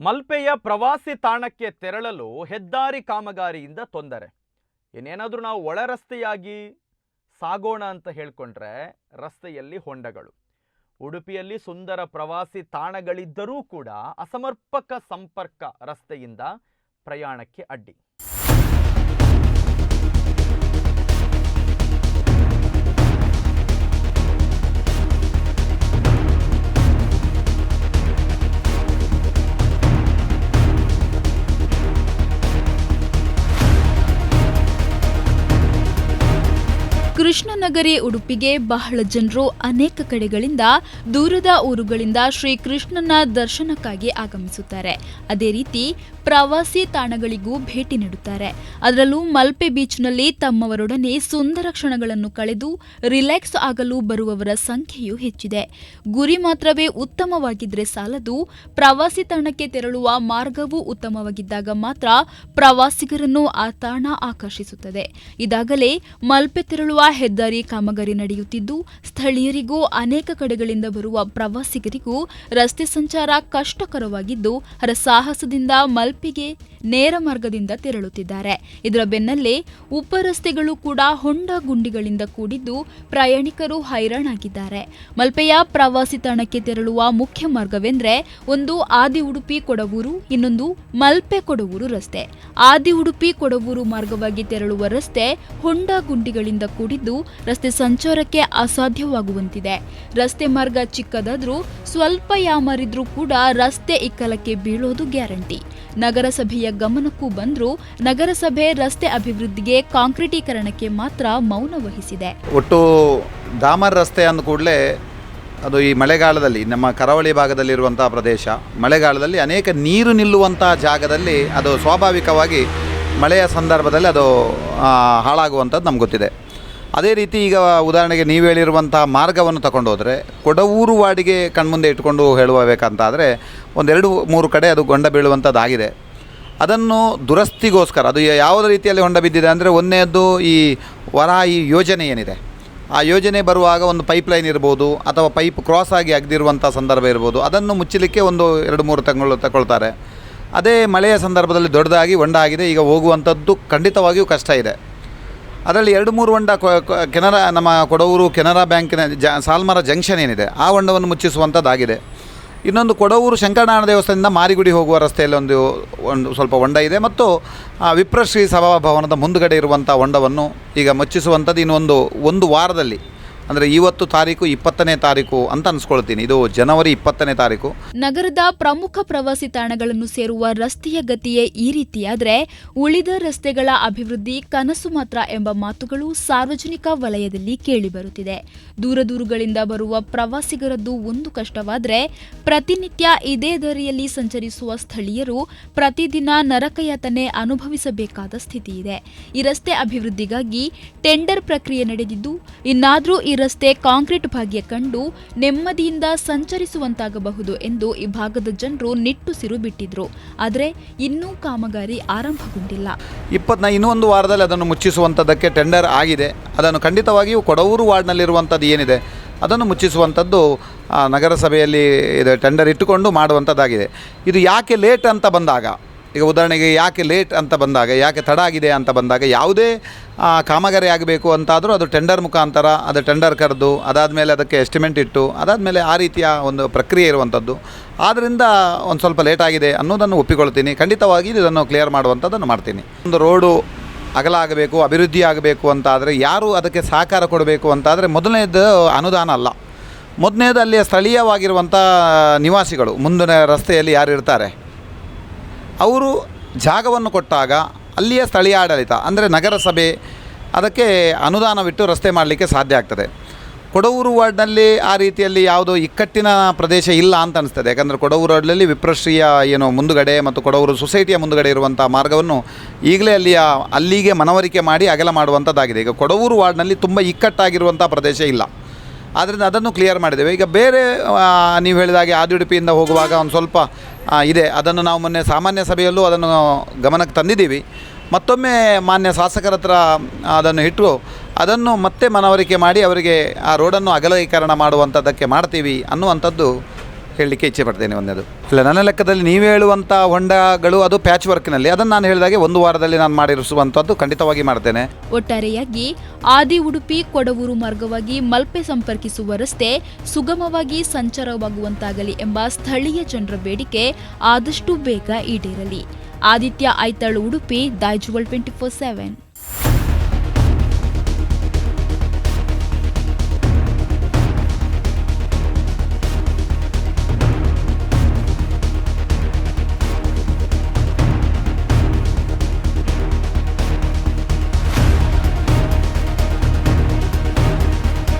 ಮಲ್ಪೆಯ ಪ್ರವಾಸಿ ತಾಣಕ್ಕೆ ತೆರಳಲು ಹೆದ್ದಾರಿ ಕಾಮಗಾರಿಯಿಂದ ತೊಂದರೆ. ಇನ್ನೇನಾದರೂ ನಾವು ಒಳ ರಸ್ತೆಯಾಗಿ ಸಾಗೋಣ ಅಂತ ಹೇಳ್ಕೊಂಡ್ರೆ ರಸ್ತೆಯಲ್ಲಿ ಹೊಂಡಗಳು. ಉಡುಪಿಯಲ್ಲಿ ಸುಂದರ ಪ್ರವಾಸಿ ತಾಣಗಳಿದ್ದರೂ ಕೂಡ ಅಸಮರ್ಪಕ ಸಂಪರ್ಕ ರಸ್ತೆಯಿಂದ ಪ್ರಯಾಣಕ್ಕೆ ಅಡ್ಡಿ. ಕೃಷ್ಣನಗರಿ ಉಡುಪಿಗೆ ಬಹಳ ಜನರು ಅನೇಕ ಕಡೆಗಳಿಂದ ದೂರದ ಊರುಗಳಿಂದ ಶ್ರೀ ಕೃಷ್ಣನ ದರ್ಶನಕ್ಕಾಗಿ ಆಗಮಿಸುತ್ತಾರೆ. ಅದೇ ರೀತಿ ಪ್ರವಾಸಿ ತಾಣಗಳಿಗೂ ಭೇಟಿ ನೀಡುತ್ತಾರೆ. ಅದರಲ್ಲೂ ಮಲ್ಪೆ ಬೀಚ್ನಲ್ಲಿ ತಮ್ಮವರೊಡನೆ ಸುಂದರ ಕ್ಷಣಗಳನ್ನು ಕಳೆದು ರಿಲ್ಯಾಕ್ಸ್ ಆಗಲು ಬರುವವರ ಸಂಖ್ಯೆಯೂ ಹೆಚ್ಚಿದೆ. ಗುರಿ ಮಾತ್ರವೇ ಉತ್ತಮವಾಗಿದ್ದರೆ ಸಾಲದು, ಪ್ರವಾಸಿ ತಾಣಕ್ಕೆ ತೆರಳುವ ಮಾರ್ಗವೂ ಉತ್ತಮವಾಗಿದ್ದಾಗ ಮಾತ್ರ ಪ್ರವಾಸಿಗರನ್ನು ಆ ತಾಣ ಆಕರ್ಷಿಸುತ್ತದೆ. ಇದಾಗಲೇ ಮಲ್ಪೆ ತೆರಳುವ ಹೆದ್ದಾರಿ ಕಾಮಗಾರಿ ನಡೆಯುತ್ತಿದ್ದು ಸ್ಥಳೀಯರಿಗೂ ಅನೇಕ ಕಡೆಗಳಿಂದ ಬರುವ ಪ್ರವಾಸಿಗರಿಗೂ ರಸ್ತೆ ಸಂಚಾರ ಕಷ್ಟಕರವಾಗಿದ್ದು ಹರಸಾಹಸದಿಂದ ಮಲ್ಪೆಗೆ ನೇರ ಮಾರ್ಗದಿಂದ ತೆರಳುತ್ತಿದ್ದಾರೆ. ಇದರ ಬೆನ್ನಲ್ಲೇ ಉಪರಸ್ತೆಗಳು ಕೂಡ ಹೊಂಡ ಗುಂಡಿಗಳಿಂದ ಕೂಡಿದ್ದು ಪ್ರಯಾಣಿಕರು ಹೈರಾಣಾಗಿದ್ದಾರೆ. ಮಲ್ಪೆಯ ಪ್ರವಾಸಿ ತಾಣಕ್ಕೆ ತೆರಳುವ ಮುಖ್ಯ ಮಾರ್ಗವೆಂದರೆ ಒಂದು ಆದಿ ಉಡುಪಿ ಕೊಡವೂರು, ಇನ್ನೊಂದು ಮಲ್ಪೆ ಕೊಡವೂರು ರಸ್ತೆ. ಆದಿ ಉಡುಪಿ ಕೊಡವೂರು ಮಾರ್ಗವಾಗಿ ತೆರಳುವ ರಸ್ತೆ ಹೊಂಡ ಗುಂಡಿಗಳಿಂದ ಕೂಡಿದ್ದು ರಸ್ತೆ ಸಂಚಾರಕ್ಕೆ ಅಸಾಧ್ಯವಾಗುವಂತಿದೆ. ರಸ್ತೆ ಮಾರ್ಗ ಚಿಕ್ಕದಾದ್ರೂ ಸ್ವಲ್ಪ ಯಾಮರಿದ್ರೂ ಕೂಡ ರಸ್ತೆ ಇಕ್ಕಲಕ್ಕೆ ಬೀಳೋದು ಗ್ಯಾರಂಟಿ. ನಗರಸಭೆಯ ಗಮನಕ್ಕೂ ಬಂದರೂ ನಗರಸಭೆ ರಸ್ತೆ ಅಭಿವೃದ್ಧಿಗೆ ಕಾಂಕ್ರೀಟೀಕರಣಕ್ಕೆ ಮಾತ್ರ ಮೌನ ವಹಿಸಿದೆ. ಒಟ್ಟು ದಾಮರ್ ರಸ್ತೆ ಅಂದ ಕೂಡಲೇ ಅದು ಈ ಮಳೆಗಾಲದಲ್ಲಿ, ನಮ್ಮ ಕರಾವಳಿ ಭಾಗದಲ್ಲಿರುವಂಥ ಪ್ರದೇಶ, ಮಳೆಗಾಲದಲ್ಲಿ ಅನೇಕ ನೀರು ನಿಲ್ಲುವಂಥ ಜಾಗದಲ್ಲಿ ಅದು ಸ್ವಾಭಾವಿಕವಾಗಿ ಮಳೆಯ ಸಂದರ್ಭದಲ್ಲಿ ಅದು ಹಾಳಾಗುವಂಥದ್ದು ನಮ್ಗೆ ಗೊತ್ತಿದೆ. ಅದೇ ರೀತಿ ಈಗ ಉದಾಹರಣೆಗೆ ನೀವು ಹೇಳಿರುವಂಥ ಮಾರ್ಗವನ್ನು ತಗೊಂಡು ಹೋದರೆ ಕೊಡವೂರು ವಾಡಿಗೆ ಕಣ್ಮುಂದೆ ಇಟ್ಕೊಂಡು ಹೇಳುವಬೇಕಂತಾದರೆ ಒಂದೆರಡು ಮೂರು ಕಡೆ ಅದು ಗೊಂಡ ಬೀಳುವಂಥದ್ದಾಗಿದೆ. ಅದನ್ನು ದುರಸ್ತಿಗೋಸ್ಕರ, ಅದು ಯಾವ ರೀತಿಯಲ್ಲಿ ಹೊಂಡ ಬಿದ್ದಿದೆ ಅಂದರೆ ಒಂದನೇದ್ದು ಈ ವರಾಯಿ ಯೋಜನೆ ಏನಿದೆ. ಆ ಯೋಜನೆ ಬರುವಾಗ ಒಂದು ಪೈಪ್ಲೈನ್ ಇರ್ಬೋದು, ಅಥವಾ ಪೈಪ್ ಕ್ರಾಸ್ ಆಗಿ ಅಗ್ದಿರುವಂಥ ಸಂದರ್ಭ ಇರ್ಬೋದು, ಅದನ್ನು ಮುಚ್ಚಲಿಕ್ಕೆ ಒಂದು ಎರಡು ಮೂರು ತಿಂಗಳು ತಗೊಳ್ತಾರೆ. ಅದೇ ಮಳೆಯ ಸಂದರ್ಭದಲ್ಲಿ ದೊಡ್ಡದಾಗಿ ಹೊಂಡ ಆಗಿದೆ, ಈಗ ಹೋಗುವಂಥದ್ದು ಖಂಡಿತವಾಗಿಯೂ ಕಷ್ಟ ಇದೆ. ಅದರಲ್ಲಿ ಎರಡು ಮೂರು ಹೊಂಡ ಕೆನರಾ, ನಮ್ಮ ಕೊಡವೂರು ಕೆನರಾ ಬ್ಯಾಂಕಿನ ಜ, ಸಾಲ್ಮರ ಜಂಕ್ಷನ್ ಏನಿದೆ, ಆ ಹೊಂಡವನ್ನು ಮುಚ್ಚಿಸುವಂಥದ್ದಾಗಿದೆ. ಇನ್ನೊಂದು ಕೊಡವೂರು ಶಂಕರನಾರಾಯಣ ದೇವಸ್ಥಾನದಿಂದ ಮಾರಿಗುಡಿ ಹೋಗುವ ರಸ್ತೆಯಲ್ಲಿ ಒಂದು ಒಂದು ಸ್ವಲ್ಪ ಹೊಂಡ ಇದೆ. ಮತ್ತು, ಆ, ವಿಪ್ರಶ್ರೀ ಸಭಾಭವನದ ಮುಂದುಗಡೆ ಇರುವಂಥ ಹೊಂಡವನ್ನು ಈಗ ಮುಚ್ಚಿಸುವಂಥದ್ದು ಇನ್ನೊಂದು, ಒಂದು ವಾರದಲ್ಲಿ ಅಂದರೆ ಇವತ್ತು ತಾರೀಕು ಇಪ್ಪತ್ತನೇ ತಾರೀಕು ಅಂತ ಅನ್ಸ್ಕೊಳ್ತೀನಿ. ಇದು ಜನವರಿ ಇಪ್ಪತ್ತನೇ ತಾರೀಕು. ನಗರದ ಪ್ರಮುಖ ಪ್ರವಾಸಿ ತಾಣಗಳನ್ನು ಸೇರುವ ರಸ್ತೆಯ ಗತಿಯೇ ಈ ರೀತಿಯಾದ್ರೆ ಉಳಿದ ರಸ್ತೆಗಳ ಅಭಿವೃದ್ಧಿ ಕನಸು ಮಾತ್ರ ಎಂಬ ಮಾತುಗಳು ಸಾರ್ವಜನಿಕ ವಲಯದಲ್ಲಿ ಕೇಳಿಬರುತ್ತಿದೆ. ದೂರ ದೂರುಗಳಿಂದ ಬರುವ ಪ್ರವಾಸಿಗರದ್ದು ಒಂದು ಕಷ್ಟವಾದ್ರೆ ಪ್ರತಿನಿತ್ಯ ಇದೇ ದಾರಿಯಲ್ಲಿ ಸಂಚರಿಸುವ ಸ್ಥಳೀಯರು ಪ್ರತಿದಿನ ನರಕಯಾತನೆ ಅನುಭವಿಸಬೇಕಾದ ಸ್ಥಿತಿ ಇದೆ ಈ ರಸ್ತೆ ಅಭಿವೃದ್ಧಿಗಾಗಿ ಟೆಂಡರ್ ಪ್ರಕ್ರಿಯೆ ನಡೆದಿದ್ದು, ಇನ್ನಾದರೂ ಈ ರಸ್ತೆ ಕಾಂಕ್ರೀಟ್ ಭಾಗ್ಯ ಕಂಡು ನೆಮ್ಮದಿಯಿಂದ ಸಂಚರಿಸುವಂತಾಗಬಹುದು ಎಂದು ಈ ಭಾಗದ ಜನರು ನಿಟ್ಟುಸಿರು ಬಿಟ್ಟಿದ್ರು. ಆದರೆ ಇನ್ನೂ ಕಾಮಗಾರಿ ಆರಂಭಗೊಂಡಿಲ್ಲ. ಇಪ್ಪತ್ನ ಇನ್ನೊಂದು ವಾರದಲ್ಲಿ ಅದನ್ನು ಮುಚ್ಚಿಸುವಂಥದ್ದಕ್ಕೆ ಟೆಂಡರ್ ಆಗಿದೆ. ಅದನ್ನು ಖಂಡಿತವಾಗಿಯೂ ಕೊಡವೂರು ವಾರ್ಡ್ನಲ್ಲಿರುವಂಥದ್ದು ಏನಿದೆ, ಅದನ್ನು ಮುಚ್ಚಿಸುವಂಥದ್ದು ನಗರಸಭೆಯಲ್ಲಿ ಇದು ಟೆಂಡರ್ ಇಟ್ಟುಕೊಂಡು ಮಾಡುವಂಥದ್ದಾಗಿದೆ ಇದು ಯಾಕೆ ಲೇಟ್ ಅಂತ ಬಂದಾಗ ಈಗ ಉದಾಹರಣೆಗೆ ಯಾಕೆ ಲೇಟ್ ಅಂತ ಬಂದಾಗ, ಯಾಕೆ ತಡ ಆಗಿದೆ ಅಂತ ಬಂದಾಗ ಯಾವುದೇ ಕಾಮಗಾರಿ ಆಗಬೇಕು ಅಂತಾದರೂ ಅದು ಟೆಂಡರ್ ಮುಖಾಂತರ, ಅದು ಟೆಂಡರ್ ಕರೆದು, ಅದಾದಮೇಲೆ ಅದಕ್ಕೆ ಎಸ್ಟಿಮೇಟ್ ಇಟ್ಟು, ಅದಾದಮೇಲೆ ಆ ರೀತಿಯ ಒಂದು ಪ್ರಕ್ರಿಯೆ ಇರುವಂಥದ್ದು. ಆದ್ದರಿಂದ ಒಂದು ಸ್ವಲ್ಪ ಲೇಟ್ ಆಗಿದೆ ಅನ್ನೋದನ್ನು ಒಪ್ಪಿಕೊಳ್ತೀನಿ. ಖಂಡಿತವಾಗಿ ಇದನ್ನು ಕ್ಲಿಯರ್ ಮಾಡುವಂಥದ್ದನ್ನು ಮಾಡ್ತೀನಿ. ಒಂದು ರೋಡು ಅಗಲ ಆಗಬೇಕು, ಅಭಿವೃದ್ಧಿ ಆಗಬೇಕು ಅಂತಾದರೆ ಯಾರು ಅದಕ್ಕೆ ಸಹಕಾರ ಕೊಡಬೇಕು ಅಂತಾದರೆ ಮೊದಲನೇದು ಅನುದಾನ ಅಲ್ಲ. ಮೊದಲನೇದು ಅಲ್ಲಿಯ ಸ್ಥಳೀಯವಾಗಿರುವಂಥ ನಿವಾಸಿಗಳು, ಮುಂದಿನ ರಸ್ತೆಯಲ್ಲಿ ಯಾರು ಇರ್ತಾರೆ? ಅವರು ಜಾಗವನ್ನು ಕೊಟ್ಟಾಗ ಅಲ್ಲಿಯ ಸ್ಥಳೀಯ ಆಡಳಿತ, ಅಂದರೆ ನಗರಸಭೆ, ಅದಕ್ಕೆ ಅನುದಾನವಿಟ್ಟು ರಸ್ತೆ ಮಾಡಲಿಕ್ಕೆ ಸಾಧ್ಯ ಆಗ್ತದೆ. ಕೊಡವೂರು ವಾರ್ಡ್ನಲ್ಲಿ ಆ ರೀತಿಯಲ್ಲಿ ಯಾವುದೋ ಇಕ್ಕಟ್ಟಿನ ಪ್ರದೇಶ ಇಲ್ಲ ಅಂತ ಅನಿಸ್ತದೆ. ಯಾಕಂದರೆ ಕೊಡವೂರು ವಾರ್ಡ್ನಲ್ಲಿ ವಿಪ್ರಶ್ರೀಯ ಏನು ಮುಂದುಗಡೆ ಮತ್ತು ಕೊಡವೂರು ಸೊಸೈಟಿಯ ಮುಂದುಗಡೆ ಇರುವಂಥ ಮಾರ್ಗವನ್ನು ಈಗಲೇ ಅಲ್ಲಿಯ, ಅಲ್ಲಿಗೆ ಮನವರಿಕೆ ಮಾಡಿ ಅಗಲ ಮಾಡುವಂಥದ್ದಾಗಿದೆ ಈಗ ಕೊಡವೂರು ವಾರ್ಡ್ನಲ್ಲಿ ತುಂಬ ಇಕ್ಕಟ್ಟಾಗಿರುವಂಥ ಪ್ರದೇಶ ಇಲ್ಲ. ಆದ್ದರಿಂದ ಅದನ್ನು ಕ್ಲಿಯರ್ ಮಾಡಿದ್ದೇವೆ. ಈಗ ಬೇರೆ ನೀವು ಹೇಳಿದಾಗೆ ಆದಿಯುಡುಪಿಯಿಂದ ಹೋಗುವಾಗ ಒಂದು ಸ್ವಲ್ಪ ಇದೆ. ಅದನ್ನು ನಾವು ಮೊನ್ನೆ ಸಾಮಾನ್ಯ ಸಭೆಯಲ್ಲೂ ಅದನ್ನು ಗಮನಕ್ಕೆ ತಂದಿದ್ದೀವಿ. ಮತ್ತೊಮ್ಮೆ ಮಾನ್ಯ ಶಾಸಕರ ಹತ್ರ ಅದನ್ನು ಇಟ್ಟು, ಅದನ್ನು ಮತ್ತೆ ಮನವರಿಕೆ ಮಾಡಿ ಅವರಿಗೆ ಆ ರೋಡನ್ನು ಅಗಲೀಕರಣ ಮಾಡುವಂಥದ್ದಕ್ಕೆ ಮಾಡ್ತೀವಿ ಅನ್ನುವಂಥದ್ದು ಹೇಳಲಿಕ್ಕೆ ಇಚ್ಛೆ ಪಡ್ತೇನೆ ಒಂದದು ಇಲ್ಲ ನನ್ನ ಲೆಕ್ಕದಲ್ಲಿ ನೀವು ಹೇಳುವಂಥ ಹೊಂಡಗಳು ಅದು ಪ್ಯಾಚ್ ವರ್ಕ್ನಲ್ಲಿ ಅದನ್ನು ನಾನು ಹೇಳಿದಾಗೆ ಒಂದು ವಾರದಲ್ಲಿ ನಾನು ಮಾಡಿರಿಸುವಂಥದ್ದು ಖಂಡಿತವಾಗಿ ಮಾಡ್ತೇನೆ. ಒಟ್ಟಾರೆಯಾಗಿ ಆದಿ ಉಡುಪಿ ಕೊಡವೂರು ಮಾರ್ಗವಾಗಿ ಮಲ್ಪೆ ಸಂಪರ್ಕಿಸುವ ರಸ್ತೆ ಸುಗಮವಾಗಿ ಸಂಚಾರವಾಗುವಂತಾಗಲಿ ಎಂಬ ಸ್ಥಳೀಯ ಜನರ ಬೇಡಿಕೆ ಆದಷ್ಟು ಬೇಗ ಈಡೇರಲಿ. Aditya Aithal Udupi Daijiworld twenty four seven